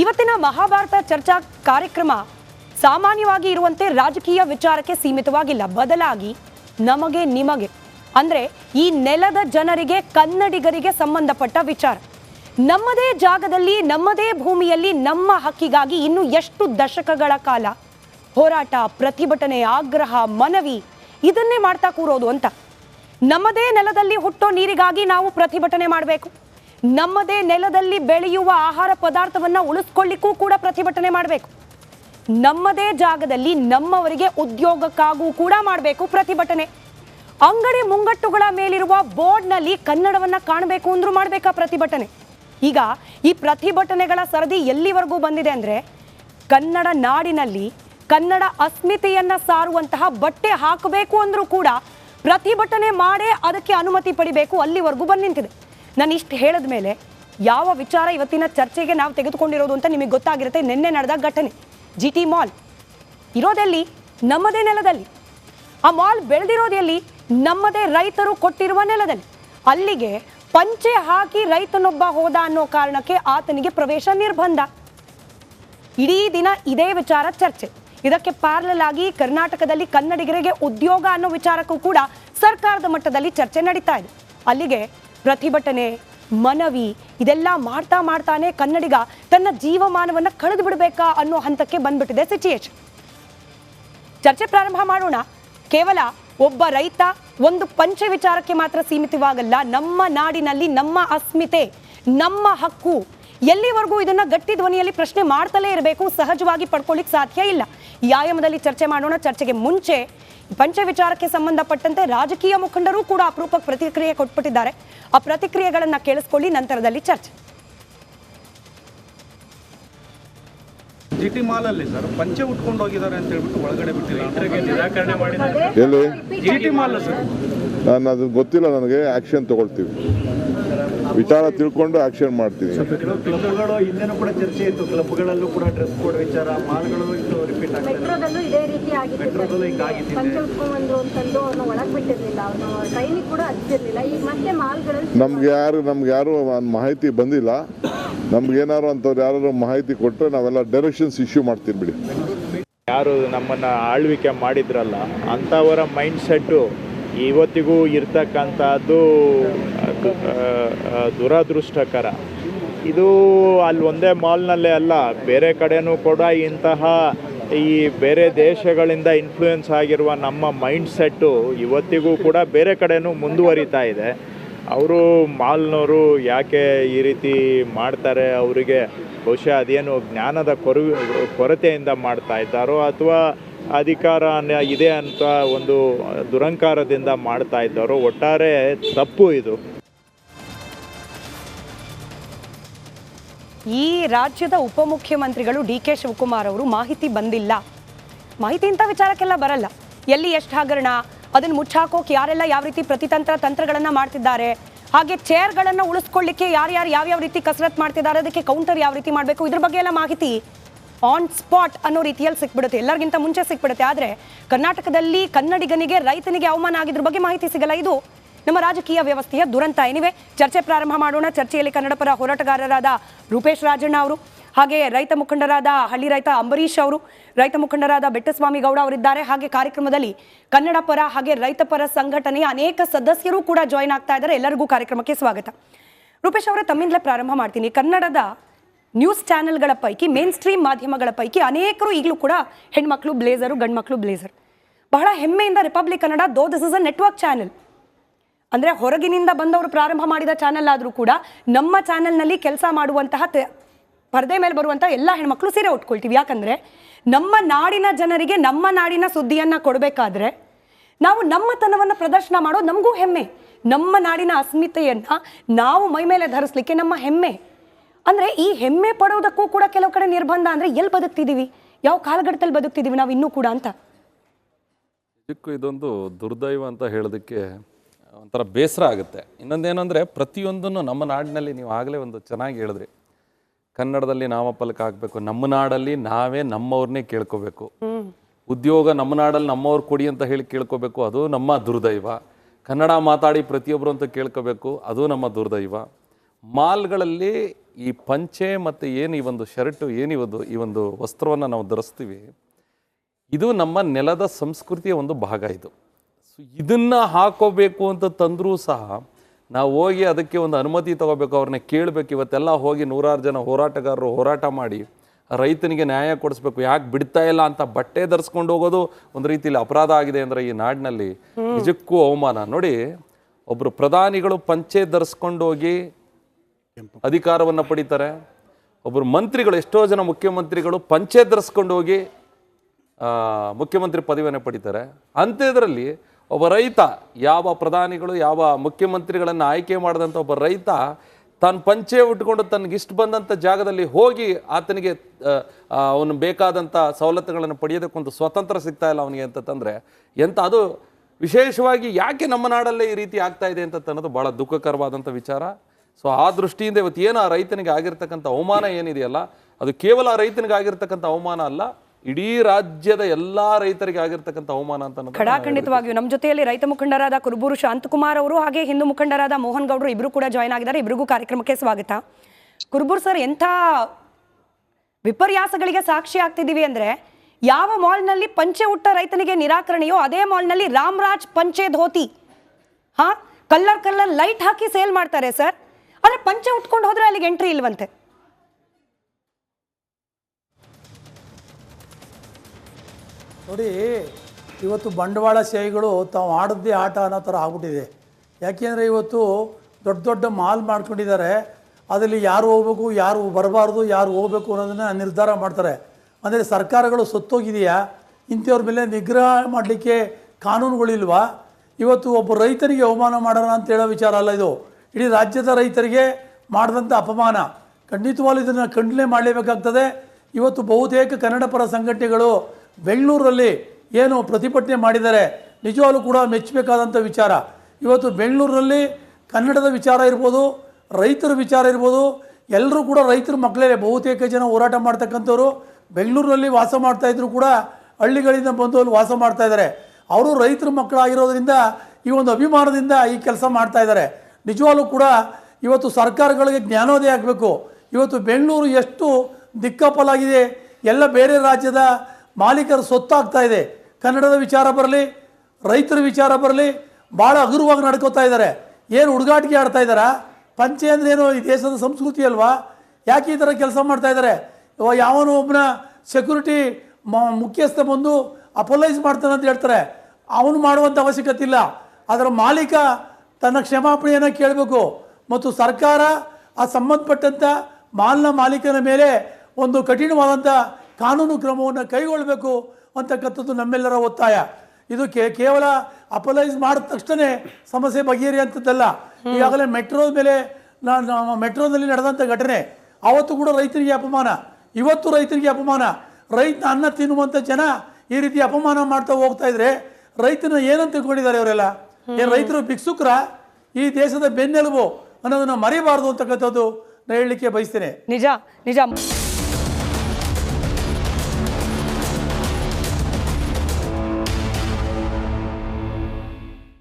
ಇವತ್ತಿನ ಮಹಾಭಾರತ ಚರ್ಚಾ ಕಾರ್ಯಕ್ರಮ ಸಾಮಾನ್ಯವಾಗಿ ಇರುವಂತೆ ರಾಜಕೀಯ ವಿಚಾರಕ್ಕೆ ಸೀಮಿತವಾಗಿಲ್ಲ. ಬದಲಾಗಿ ನಮಗೆ ನಿಮಗೆ, ಅಂದ್ರೆ ಈ ನೆಲದ ಜನರಿಗೆ, ಕನ್ನಡಿಗರಿಗೆ ಸಂಬಂಧಪಟ್ಟ ವಿಚಾರ. ನಮ್ಮದೇ ಜಾಗದಲ್ಲಿ, ನಮ್ಮದೇ ಭೂಮಿಯಲ್ಲಿ, ನಮ್ಮ ಹಕ್ಕಿಗಾಗಿ ಇನ್ನು ಎಷ್ಟು ದಶಕಗಳ ಕಾಲ ಹೋರಾಟ, ಪ್ರತಿಭಟನೆ, ಆಗ್ರಹ, ಮನವಿ ಇದನ್ನೇ ಮಾಡ್ತಾ ಕೂರೋದು ಅಂತ. ನಮ್ಮದೇ ನೆಲದಲ್ಲಿ ಹುಟ್ಟೋ ನೀರಿಗಾಗಿ ನಾವು ಪ್ರತಿಭಟನೆ ಮಾಡಬೇಕು. ನಮ್ಮದೇ ನೆಲದಲ್ಲಿ ಬೆಳೆಯುವ ಆಹಾರ ಪದಾರ್ಥವನ್ನು ಉಳಿಸ್ಕೊಳ್ಳಿಕ್ಕೂ ಕೂಡ ಪ್ರತಿಭಟನೆ ಮಾಡಬೇಕು. ನಮ್ಮದೇ ಜಾಗದಲ್ಲಿ ನಮ್ಮವರಿಗೆ ಉದ್ಯೋಗಕ್ಕಾಗೂ ಕೂಡ ಮಾಡಬೇಕು ಪ್ರತಿಭಟನೆ. ಅಂಗಡಿ ಮುಂಗಟ್ಟುಗಳ ಮೇಲಿರುವ ಬೋರ್ಡ್ನಲ್ಲಿ ಕನ್ನಡವನ್ನ ಕಾಣಬೇಕು ಅಂದ್ರೂ ಮಾಡಬೇಕಾ ಪ್ರತಿಭಟನೆ? ಈಗ ಈ ಪ್ರತಿಭಟನೆಗಳ ಸರದಿ ಎಲ್ಲಿವರೆಗೂ ಬಂದಿದೆ ಅಂದರೆ, ಕನ್ನಡ ನಾಡಿನಲ್ಲಿ ಕನ್ನಡ ಅಸ್ಮಿತೆಯನ್ನು ಸಾರುವಂತಹ ಬಟ್ಟೆ ಹಾಕಬೇಕು ಅಂದರೂ ಕೂಡ ಪ್ರತಿಭಟನೆ ಮಾಡೇ ಅದಕ್ಕೆ ಅನುಮತಿ ಪಡಿಬೇಕು ಅಲ್ಲಿವರೆಗೂ ಬಂದು ನಿಂತಿದೆ. ನಾನು ಇಷ್ಟು ಹೇಳಿದ ಮೇಲೆ ಯಾವ ವಿಚಾರ ಇವತ್ತಿನ ಚರ್ಚೆಗೆ ನಾವು ತೆಗೆದುಕೊಂಡಿರೋದು ಅಂತ ನಿಮಗೆ ಗೊತ್ತಾಗಿರುತ್ತೆ. ನಿನ್ನೆ ನಡೆದ ಘಟನೆ. ಜಿ ಟಿ ಮಾಲ್ ಇರೋದೆಲ್ಲಿ ನಮ್ಮದೇ ನೆಲದಲ್ಲಿ. ಆ ಮಾಲ್ ಬೆಳೆದಿರೋದೆಲ್ಲಿ ನಮ್ಮದೇ ರೈತರು ಕೊಟ್ಟಿರುವ ನೆಲದಲ್ಲಿ. ಅಲ್ಲಿಗೆ ಪಂಚೆ ಹಾಕಿ ರೈತನೊಬ್ಬ ಹೋದ ಅನ್ನೋ ಕಾರಣಕ್ಕೆ ಆತನಿಗೆ ಪ್ರವೇಶ ನಿರ್ಬಂಧ. ಇಡೀ ದಿನ ಇದೇ ವಿಚಾರ ಚರ್ಚೆ. ಇದಕ್ಕೆ ಪ್ಯಾರಲಲ್ ಆಗಿ ಕರ್ನಾಟಕದಲ್ಲಿ ಕನ್ನಡಿಗರಿಗೆ ಉದ್ಯೋಗ ಅನ್ನೋ ವಿಚಾರಕ್ಕೂ ಕೂಡ ಸರ್ಕಾರದ ಮಟ್ಟದಲ್ಲಿ ಚರ್ಚೆ ನಡೀತಾ ಇದೆ. ಅಲ್ಲಿಗೆ ಪ್ರತಿಭಟನೆ, ಮನವಿ, ಇದೆಲ್ಲ ಮಾಡ್ತಾ ಮಾಡ್ತಾನೆ ಕನ್ನಡಿಗ. ತನ್ನ ಜೀವಮಾನವನ್ನ ಕಳೆದು ಬಿಡಬೇಕಾ ಅನ್ನೋ ಹಂತಕ್ಕೆ ಬಂದ್ಬಿಟ್ಟಿದೆ ಸಿಚುಯೇಷನ್ ಚರ್ಚೆ ಪ್ರಾರಂಭ ಮಾಡೋಣ. ಕೇವಲ ಒಬ್ಬ ರೈತ ಒಂದು ಪಂಚ ವಿಚಾರಕ್ಕೆ ಮಾತ್ರ ಸೀಮಿತವಾಗಲ್ಲ. ನಮ್ಮ ನಾಡಿನಲ್ಲಿ ನಮ್ಮ ಅಸ್ಮಿತೆ, ನಮ್ಮ ಹಕ್ಕು. ಎಲ್ಲಿವರೆಗೂ ಇದನ್ನ ಗಟ್ಟಿ ಧ್ವನಿಯಲ್ಲಿ ಪ್ರಶ್ನೆ ಮಾಡ್ತಲೇ ಇರಬೇಕು. ಸಹಜವಾಗಿ ಪಡ್ಕೊಳ್ಳಿಕ್ ಸಾಧ್ಯ ಇಲ್ಲ. ಯಾಯಮದಲ್ಲಿ ಚರ್ಚೆ ಮಾಡೋಣ. ಚರ್ಚೆಗೆ ಮುಂಚೆ ಪಂಚ ವಿಚಾರಕ್ಕೆ ಸಂಬಂಧಪಟ್ಟಂತೆ ರಾಜಕೀಯ ಮುಖಂಡರು ಕೂಡ ಅಪರೂಪಕ್ಕೆ ಪ್ರತಿಕ್ರಿಯೆ ಕೊಟ್ಬಿಟ್ಟಿದ್ದಾರೆ. ಆ ಪ್ರತಿಕ್ರಿಯೆಗಳನ್ನ ಕೇಳಿಸ್ಕೊಳ್ಳಿ ನಂತರದಲ್ಲಿ ಚರ್ಚೆ. ಜಿಟಿ ಮಾಲಲ್ಲಿ ಸರ್ ಪಂಚೆ ಉಟ್ಕೊಂಡು ಹೋಗಿದ್ದಾರೆ ಅಂತ ಹೇಳ್ಬಿಟ್ಟು ಒಳಗಡೆ ಬಿಟ್ಟಿಲ್ಲ. ನಿರಾಕರಣೆ ಎಲ್ಲಿ? G T mall sir. ನಾನು ಅದು ಗೊತ್ತಿಲ್ಲ ನನಗೆ ಆಕ್ಷನ್ ತಗೊಳ್ತೀವಿ. ವಿಚಾರ ತಿಳ್ಕೊಂಡು ಆಕ್ಷನ್ ಮಾಡ್ತೀನಿ ಕ್ಲಬ್ಗಳು ಹಿಂದೆನೂ ಕೂಡ ಚರ್ಚೆ ಇತ್ತು. ಕ್ಲಬ್ಗಳಲ್ಲೂ ಕೂಡ ಡ್ರೆಸ್ ಕೋಡ್ ವಿಚಾರ ಮಾಲ್ಗಳು ಇತ್ತು ರಿಪೀಟ್ ಆಗ್ತದೆ ಮೆಟ್ರೋದಲ್ಲೂ ಇದೇ ರೀತಿ ಆಗಿತ್ತು. ಮೆಟ್ರೋದಲ್ಲೂ ಹಿಂಗಾಗಿದ್ದಿದೆ. ಪಂಚ ಉಟ್ಕೊಂಡ್ಬಂದ್ರು ಅಂತಂದು ಅವ್ರನ್ನ ಒಳಗ್ ಬಿಟ್ಟಿರ್ಲಿಲ್ಲ. ಅವ್ರನ್ನ ಟ್ರೈನಿಗೆ ಕೂಡ ಹಚ್ಚಿರ್ಲಿಲ್ಲ ಈಗ ಮತ್ತೆ ಮಾಲ್ಗಳಲ್ಲಿ ನಮ್ಗೆ ಯಾರು ನಮ್ಗೆ ಯಾರು ಒಂದ್ ಮಾಹಿತಿ ಬಂದಿಲ್ಲ. ನಮ್ಗೆ ಏನಾರು ಅಂತವ್ರು ಯಾರು ಮಾಹಿತಿ ಕೊಟ್ಟರೆ ನಾವೆಲ್ಲ ಡೈರೆಕ್ಷನ್ಸ್ ಇಶ್ಯೂ ಮಾಡ್ತೀನಿ ಬಿಡಿ. ಯಾರು ನಮ್ಮನ್ನ ಆಳ್ವಿಕೆ ಮಾಡಿದ್ರಲ್ಲ ಅಂತವರ ಮೈಂಡ್ ಸೆಟ್ಟು ಇವತ್ತಿಗೂ ಇರ್ತಕ್ಕಂಥದ್ದು ದುರದೃಷ್ಟಕರ. ಇದು ಅಲ್ಲಿ ಒಂದೇ ಮಾಲ್ನಲ್ಲೇ ಅಲ್ಲ, ಬೇರೆ ಕಡೆಯೂ ಕೂಡ ಇಂತಹ ಈ ಬೇರೆ ದೇಶಗಳಿಂದ ಇನ್ಫ್ಲೂಯೆನ್ಸ್ ಆಗಿರುವ ನಮ್ಮ ಮೈಂಡ್ ಸೆಟ್ಟು ಇವತ್ತಿಗೂ ಕೂಡ ಬೇರೆ ಕಡೆಯೂ ಮುಂದುವರಿತಾ ಇದೆ. ಅವರು ಮಾಲ್ನವರು ಯಾಕೆ ಈ ರೀತಿ ಮಾಡ್ತಾರೆ, ಅವರಿಗೆ ಬಹುಶಃ ಅದೇನು ಜ್ಞಾನದ ಕೊರು, ಕೊರತೆಯಿಂದ ಮಾಡ್ತಾ ಇದ್ದಾರೋ ಅಥವಾ ಅಧಿಕಾರ ಇದೆ ಅಂತ ಒಂದು ದುರಂಕಾರದಿಂದ ಮಾಡ್ತಾ ಇದ್ದಾರೋ, ಒಟ್ಟಾರೆ ತಪ್ಪು ಇದು. ಈ ರಾಜ್ಯದ ಉಪಮುಖ್ಯಮಂತ್ರಿಗಳು ಡಿ ಕೆ ಶಿವಕುಮಾರ್ ಅವರು ಮಾಹಿತಿ ಬಂದಿಲ್ಲ. ಮಾಹಿತಿ ಇಂಥ ವಿಚಾರಕ್ಕೆಲ್ಲ ಬರಲ್ಲ. ಎಲ್ಲಿ ಎಷ್ಟು ಹಗರಣ ಅದನ್ನ ಮುಚ್ಚಾಕೋಕೆ ಯಾರೆಲ್ಲ ಯಾವ ರೀತಿ ಪ್ರತಿತಂತ್ರ ತಂತ್ರಗಳನ್ನು ಮಾಡ್ತಿದ್ದಾರೆ, ಹಾಗೆ ಚೇರ್ಗಳನ್ನು ಉಳಿಸ್ಕೊಳ್ಳಿಕ್ಕೆ ಯಾರ್ಯಾರು ಯಾವ್ಯಾವ ರೀತಿ ಕಸರತ್ ಮಾಡ್ತಿದ್ದಾರೆ, ಅದಕ್ಕೆ ಕೌಂಟರ್ ಯಾವ ರೀತಿ ಮಾಡಬೇಕು, ಇದ್ರ ಬಗ್ಗೆ ಎಲ್ಲ ಮಾಹಿತಿ ಆನ್ ಸ್ಪಾಟ್ ಅನ್ನೋ ರೀತಿಯಲ್ಲಿ ಸಿಕ್ಬಿಡುತ್ತೆ. ಎಲ್ಲರಿಗಿಂತ ಮುಂಚೆ ಸಿಕ್ಬಿಡುತ್ತೆ. ಆದರೆ ಕರ್ನಾಟಕದಲ್ಲಿ ಕನ್ನಡಿಗನಿಗೆ ರೈತನಿಗೆ ಅವಮಾನ ಆಗಿದ್ರ ಬಗ್ಗೆ ಮಾಹಿತಿ ಸಿಗಲ್ಲ. ಇದು ನಮ್ಮ ರಾಜಕೀಯ ವ್ಯವಸ್ಥೆಯ ದುರಂತ ಏನಿವೆ? ಚರ್ಚೆ ಪ್ರಾರಂಭ ಮಾಡೋಣ. ಚರ್ಚೆಯಲ್ಲಿ ಕನ್ನಡ ಪರ ಹೋರಾಟಗಾರರಾದ ರೂಪೇಶ್ ರಾಜಣ್ಣ ಅವರು, ಹಾಗೆ ರೈತ ಮುಖಂಡರಾದ ಹಳ್ಳಿ ರೈತ ಅಂಬರೀಶ್ ಅವರು, ರೈತ ಮುಖಂಡರಾದ ಬೆಟ್ಟಸ್ವಾಮಿ ಗೌಡ ಅವರಿದ್ದಾರೆ. ಹಾಗೆ ಕಾರ್ಯಕ್ರಮದಲ್ಲಿ ಕನ್ನಡ ಪರ ಹಾಗೆ ರೈತ ಪರ ಸಂಘಟನೆಯ ಅನೇಕ ಸದಸ್ಯರು ಕೂಡ ಜಾಯಿನ್ ಆಗ್ತಾ ಇದ್ದಾರೆ. ಎಲ್ಲರಿಗೂ ಕಾರ್ಯಕ್ರಮಕ್ಕೆ ಸ್ವಾಗತ. ರೂಪೇಶ್ ಅವರ, ತಮ್ಮಿಂದಲೇ ಪ್ರಾರಂಭ ಮಾಡ್ತೀನಿ. ಕನ್ನಡದ ನ್ಯೂಸ್ ಚಾನೆಲ್ಗಳ ಪೈಕಿ ಮೇನ್ ಸ್ಟ್ರೀಮ್ ಮಾಧ್ಯಮಗಳ ಪೈಕಿ ಅನೇಕರು ಈಗಲೂ ಕೂಡ ಹೆಣ್ಮಕ್ಳು ಬ್ಲೇಸರು ಗಂಡ್ಮಕ್ಳು ಬ್ಲೇಸರ್ ಬಹಳ ಹೆಮ್ಮೆಯಿಂದ Republic Kannada though this is a network channel ಅಂದ್ರೆ ಹೊರಗಿನಿಂದ ಬಂದವರು ಪ್ರಾರಂಭ ಮಾಡಿದ ಚಾನೆಲ್ ಆದರೂ ಕೂಡ ನಮ್ಮ ಚಾನೆಲ್ನಲ್ಲಿ ಕೆಲಸ ಮಾಡುವಂತಹ ಪರದೆ ಮೇಲೆ ಬರುವಂಥ ಎಲ್ಲ ಹೆಣ್ಮಕ್ಳು ಸೀರೆ ಉಟ್ಕೊಳ್ತೀವಿ. ಯಾಕಂದ್ರೆ ನಮ್ಮ ನಾಡಿನ ಜನರಿಗೆ ನಮ್ಮ ನಾಡಿನ ಸುದ್ದಿಯನ್ನ ಕೊಡಬೇಕಾದ್ರೆ ನಾವು ನಮ್ಮತನವನ್ನು ಪ್ರದರ್ಶನ ಮಾಡೋದು ನಮಗೂ ಹೆಮ್ಮೆ. ನಮ್ಮ ನಾಡಿನ ಅಸ್ಮಿತೆಯನ್ನ ನಾವು ಮೈ ಮೇಲೆ ಧರಿಸ್ಲಿಕ್ಕೆ ನಮ್ಮ ಹೆಮ್ಮೆ. ಅಂದ್ರೆ ಈ ಹೆಮ್ಮೆ ಪಡೋದಕ್ಕೂ ಕೂಡ ಕೆಲವು ಕಡೆ ನಿರ್ಬಂಧ ಅಂದ್ರೆ ಎಲ್ಲಿ ಬದುಕ್ತಿದ್ದೀವಿ ಯಾವ ಕಾಲಘಟ್ಟದಲ್ಲಿ ಬದುಕ್ತಿದ್ದೀವಿ ನಾವು ಇನ್ನೂ ಕೂಡ ಅಂತ? ಇದೊಂದು ದುರ್ದೈವ ಅಂತ ಹೇಳೋದಕ್ಕೆ ಒಂಥರ ಬೇಸರ ಆಗುತ್ತೆ. ಇನ್ನೊಂದೇನೆಂದರೆ ಪ್ರತಿಯೊಂದನ್ನು ನಮ್ಮ ನಾಡಿನಲ್ಲಿ ನೀವು ಆಗಲೇ ಒಂದು ಚೆನ್ನಾಗಿ ಹೇಳಿದ್ರಿ. ಕನ್ನಡದಲ್ಲಿ ನಾಮಫಲಕ ಹಾಕಬೇಕು, ನಮ್ಮ ನಾಡಲ್ಲಿ ನಾವೇ ನಮ್ಮವ್ರನ್ನೇ ಕೇಳ್ಕೋಬೇಕು. ಉದ್ಯೋಗ ನಮ್ಮ ನಾಡಲ್ಲಿ ನಮ್ಮವ್ರು ಕೊಡಿ ಅಂತ ಹೇಳಿ ಕೇಳ್ಕೋಬೇಕು, ಅದು ನಮ್ಮ ದುರ್ದೈವ. ಕನ್ನಡ ಮಾತಾಡಿ ಪ್ರತಿಯೊಬ್ಬರು ಅಂತ ಕೇಳ್ಕೋಬೇಕು, ಅದು ನಮ್ಮ ದುರ್ದೈವ. ಮಾಲ್ಗಳಲ್ಲಿ ಈ ಪಂಚೆ ಮತ್ತು ಏನು ಈ ಒಂದು ಶರ್ಟು, ಏನು ಈ ಒಂದು ಈ ಒಂದು ವಸ್ತ್ರವನ್ನು ನಾವು ಧರಿಸ್ತೀವಿ, ಇದು ನಮ್ಮ ನೆಲದ ಸಂಸ್ಕೃತಿಯ ಒಂದು ಭಾಗ ಇದು. ಇದನ್ನು ಹಾಕೋಬೇಕು ಅಂತ ತಂದರೂ ಸಹ ನಾವು ಹೋಗಿ ಅದಕ್ಕೆ ಒಂದು ಅನುಮತಿ ತಗೋಬೇಕು, ಅವ್ರನ್ನ ಕೇಳಬೇಕು. ಇವತ್ತೆಲ್ಲ ಹೋಗಿ ನೂರಾರು ಜನ ಹೋರಾಟಗಾರರು ಹೋರಾಟ ಮಾಡಿ ರೈತನಿಗೆ ನ್ಯಾಯ ಕೊಡಿಸ್ಬೇಕು. ಯಾಕೆ ಬಿಡ್ತಾ ಇಲ್ಲ ಅಂತ ಬಟ್ಟೆ ಧರಿಸ್ಕೊಂಡು ಹೋಗೋದು ಒಂದು ರೀತಿಯಲ್ಲಿ ಅಪರಾಧ ಆಗಿದೆ ಅಂದರೆ ಈ ನಾಡಿನಲ್ಲಿ ನಿಜಕ್ಕೂ ಅವಮಾನ. ನೋಡಿ ಒಬ್ಬರು ಪ್ರಧಾನಿಗಳು ಪಂಚೆ ಧರಿಸ್ಕೊಂಡು ಹೋಗಿ ಅಧಿಕಾರವನ್ನು ಪಡಿತಾರೆ. ಒಬ್ಬರು ಮಂತ್ರಿಗಳು, ಎಷ್ಟೋ ಜನ ಮುಖ್ಯಮಂತ್ರಿಗಳು ಪಂಚೆ ಧರಿಸ್ಕೊಂಡು ಹೋಗಿ ಮುಖ್ಯಮಂತ್ರಿ ಪದವಿಯನ್ನು ಪಡಿತಾರೆ. ಅಂಥದ್ರಲ್ಲಿ ಒಬ್ಬ ರೈತ ಯಾವ ಪ್ರಧಾನಿಗಳು, ಯಾವ ಮುಖ್ಯಮಂತ್ರಿಗಳನ್ನು ಆಯ್ಕೆ ಮಾಡಿದಂಥ ಒಬ್ಬ ರೈತ ತನ್ನ ಪಂಚೆ ಉಟ್ಕೊಂಡು ತನಗೆ ಇಷ್ಟ ಬಂದಂಥ ಜಾಗದಲ್ಲಿ ಹೋಗಿ ಆತನಿಗೆ ಅವನು ಬೇಕಾದಂಥ ಸವಲತ್ತುಗಳನ್ನು ಪಡೆಯೋದಕ್ಕೊಂದು ಸ್ವತಂತ್ರ ಸಿಗ್ತಾ ಇಲ್ಲ ಅವನಿಗೆ ಅಂತಂದರೆ ಎಂಥ ಅದು ವಿಶೇಷವಾಗಿ ಯಾಕೆ ನಮ್ಮ ನಾಡಲ್ಲೇ ಈ ರೀತಿ ಆಗ್ತಾ ಇದೆ ಅಂತ ಅನ್ನೋದು ಭಾಳ ದುಃಖಕರವಾದಂಥ ವಿಚಾರ. ಸೊ ಆ ದೃಷ್ಟಿಯಿಂದ ಇವತ್ತು ಏನು ಆ ರೈತನಿಗೆ ಆಗಿರ್ತಕ್ಕಂಥ ಅವಮಾನ ಏನಿದೆಯಲ್ಲ, ಅದು ಕೇವಲ ಆ ರೈತನಿಗೆ ಆಗಿರ್ತಕ್ಕಂಥ ಅವಮಾನ ಅಲ್ಲ ಇಡೀ ರಾಜ್ಯದ ಎಲ್ಲಾ ರೈತರಿಗೆ ಆಗಿರ್ತಕ್ಕಂಥ ಅವಮಾನ ಅಂತ ಖಡಾಖಂಡಿತವಾಗಿಯೂ ನಮ್ಮ ಜೊತೆಯಲ್ಲಿ ರೈತ ಮುಖಂಡರಾದ ಕುರುಬೂರು ಶಾಂತಕುಮಾರ್ ಅವರು ಹಾಗೆ ಹಿಂದೂ ಮುಖಂಡರಾದ ಮೋಹನ್ ಗೌಡರು ಇಬ್ರು ಕೂಡ ಜಾಯ್ನ್ ಆಗಿದ್ದಾರೆ. ಇಬ್ರಿಗೂ ಕಾರ್ಯಕ್ರಮಕ್ಕೆ ಸ್ವಾಗತ. ಕುರುಬೂರ್ ಸರ್ ಎಂಥ ವಿಪರ್ಯಾಸಗಳಿಗೆ ಸಾಕ್ಷಿ ಆಗ್ತಿದ್ದೀವಿ ಅಂದ್ರೆ ಯಾವ ಮಾಲ್ನಲ್ಲಿ ಪಂಚೆ ಉಟ್ಟ ರೈತನಿಗೆ ನಿರಾಕರಣೆಯೋ ಅದೇ ಮಾಲ್ನಲ್ಲಿ ರಾಮರಾಜ್ ಪಂಚೆ ಧೋತಿ. ಹಾ? ಕಲ್ಲರ್ ಕಲ್ಲರ್ ಲೈಟ್ ಹಾಕಿ ಸೇಲ್ ಮಾಡ್ತಾರೆ ಸರ್ ಆದರೆ ಪಂಚೆ ಉಟ್ಕೊಂಡು ಹೋದ್ರೆ ಅಲ್ಲಿಗೆ ಎಂಟ್ರಿ ಇಲ್ವಂತೆ. ನೋಡಿ, ಇವತ್ತು ಬಂಡವಾಳ ಬಂಡವಾಳಶಾಹಿಗಳು ತಾವು ಆಡದ್ದೇ ಆಟ ಅನ್ನೋ ಥರ ಆಗ್ಬಿಟ್ಟಿದೆ. ಯಾಕೆಂದರೆ ಇವತ್ತು ದೊಡ್ಡ ದೊಡ್ಡ ಮಾಲ್ ಮಾಡ್ಕೊಂಡಿದ್ದಾರೆ. ಅದರಲ್ಲಿ ಯಾರು ಹೋಗ್ಬೇಕು, ಯಾರು ಬರಬಾರ್ದು, ಯಾರು ಹೋಗ್ಬೇಕು ಅನ್ನೋದನ್ನು ನಿರ್ಧಾರ ಮಾಡ್ತಾರೆ. ಅಂದರೆ ಸರ್ಕಾರಗಳು ಸತ್ತೋಗಿದೆಯಾ? ಇಂಥವ್ರ ಮೇಲೆ ನಿಗ್ರಹ ಮಾಡಲಿಕ್ಕೆ ಕಾನೂನುಗಳಿಲ್ವಾ ಇವತ್ತು ಒಬ್ಬ ರೈತರಿಗೆ ಅವಮಾನ ಮಾಡೋಣ ಅಂತ ಹೇಳೋ ವಿಚಾರ ಅಲ್ಲ ಇದು. ಇಡೀ ರಾಜ್ಯದ ರೈತರಿಗೆ ಮಾಡಿದಂಥ ಅಪಮಾನ. ಖಂಡಿತವಾಗ್ಲೂ ಇದನ್ನು ಖಂಡನೆ ಮಾಡಲೇಬೇಕಾಗ್ತದೆ. ಇವತ್ತು ಬಹುತೇಕ ಕನ್ನಡ ಪರ ಸಂಘಟನೆಗಳು ಬೆಂಗಳೂರಲ್ಲಿ ಏನು ಪ್ರತಿಭಟನೆ ಮಾಡಿದ್ದಾರೆ ನಿಜವಾಗ್ಲೂ ಕೂಡ ಮೆಚ್ಚಬೇಕಾದಂಥ ವಿಚಾರ. ಇವತ್ತು ಬೆಂಗಳೂರಲ್ಲಿ ಕನ್ನಡದ ವಿಚಾರ ಇರ್ಬೋದು, ರೈತರ ವಿಚಾರ ಇರ್ಬೋದು, ಎಲ್ಲರೂ ಕೂಡ ರೈತರ ಮಕ್ಕಳೇ ಬಹುತೇಕ ಜನ ಹೋರಾಟ ಮಾಡ್ತಕ್ಕಂಥವ್ರು. ಬೆಂಗಳೂರಿನಲ್ಲಿ ವಾಸ ಮಾಡ್ತಾ ಇದ್ರು ಕೂಡ ಹಳ್ಳಿಗಳಿಂದ ಬಂದು ಅಲ್ಲಿ ವಾಸ ಮಾಡ್ತಾ ಇದ್ದಾರೆ. ಅವರು ರೈತರ ಮಕ್ಕಳಾಗಿರೋದ್ರಿಂದ ಈ ಒಂದು ಅಭಿಮಾನದಿಂದ ಈ ಕೆಲಸ ಮಾಡ್ತಾ ಇದ್ದಾರೆ. ನಿಜವಾಗ್ಲೂ ಕೂಡ ಇವತ್ತು ಸರ್ಕಾರಗಳಿಗೆ ಜ್ಞಾನೋದಯ ಆಗಬೇಕು. ಇವತ್ತು ಬೆಂಗಳೂರು ಎಷ್ಟು ದಿಕ್ಕಾಪಲಾಗಿದೆ. ಎಲ್ಲ ಬೇರೆ ರಾಜ್ಯದ ಮಾಲೀಕರ ಸೊತ್ತಾಗ್ತಾ ಇದೆ. ಕನ್ನಡದ ವಿಚಾರ ಬರಲಿ, ರೈತರ ವಿಚಾರ ಬರಲಿ ಭಾಳ ಹಗುರವಾಗಿ ನಡ್ಕೋತಾ ಇದ್ದಾರೆ. ಏನು ಹುಡುಗಾಟಿಕೆ ಆಡ್ತಾ ಇದ್ದಾರಾ? ಪಂಚೆ ಅಂದ್ರೆ ಏನು ಈ ದೇಶದ ಸಂಸ್ಕೃತಿ ಅಲ್ವಾ? ಯಾಕೆ ಈ ಥರ ಕೆಲಸ ಮಾಡ್ತಾ ಇದ್ದಾರೆ? ಯಾವನೋ ಒಬ್ಬನ ಸೆಕ್ಯೂರಿಟಿ ಮುಖ್ಯಸ್ಥ ಬಂದು ಅಪೊಲೈಸ್ ಮಾಡ್ತಾನೆ ಅಂತ ಹೇಳ್ತಾರೆ. ಅವನು ಮಾಡುವಂಥ ಅವಶ್ಯಕತೆ ಇಲ್ಲ. ಅದರ ಮಾಲೀಕ ತನ್ನ ಕ್ಷಮಾಪಣೆಯನ್ನು ಕೇಳಬೇಕು. ಮತ್ತು ಸರ್ಕಾರ ಆ ಸಂಬಂಧಪಟ್ಟಂಥ ಮಾಲ್ನ ಮಾಲೀಕನ ಮೇಲೆ ಒಂದು ಕಠಿಣವಾದಂಥ ಕಾನೂನು ಕ್ರಮವನ್ನು ಕೈಗೊಳ್ಳಬೇಕು ಅಂತಕ್ಕಂಥದ್ದು ನಮ್ಮೆಲ್ಲರ ಒತ್ತಾಯ. ಇದು ಕೇ ಕೇವಲ ಅಪಲೈಸ್ ಮಾಡಿದ ತಕ್ಷಣ ಸಮಸ್ಯೆ ಬಗೆಹರಿಯುವಂಥದ್ದಲ್ಲ ಈಗಾಗಲೇ ಮೆಟ್ರೋ ಮೇಲೆ ನಾನು ಮೆಟ್ರೋದಲ್ಲಿ ನಡೆದಂಥ ಘಟನೆ ಅವತ್ತು ಕೂಡ ರೈತರಿಗೆ ಅಪಮಾನ ಇವತ್ತು ರೈತರಿಗೆ ಅಪಮಾನ. ರೈತ ಅನ್ನ ತಿನ್ನುವಂಥ ಜನ ಈ ರೀತಿ ಅಪಮಾನ ಮಾಡ್ತಾ ಹೋಗ್ತಾ ಇದ್ರೆ ರೈತನ ಏನಂತ ತಿಳ್ಕೊಂಡಿದ್ದಾರೆ ಇವರೆಲ್ಲ ಏನು ರೈತರು ಭಿಕ್ಷುಕ್ರ? ಈ ದೇಶದ ಬೆನ್ನೆಲುಬು ಅನ್ನೋದನ್ನ ಮರಿಬಾರದು ಅಂತಕ್ಕಂಥದ್ದು ನಾನು ಹೇಳಲಿಕ್ಕೆ ಬಯಸ್ತೇನೆ. ನಿಜ ನಿಜ.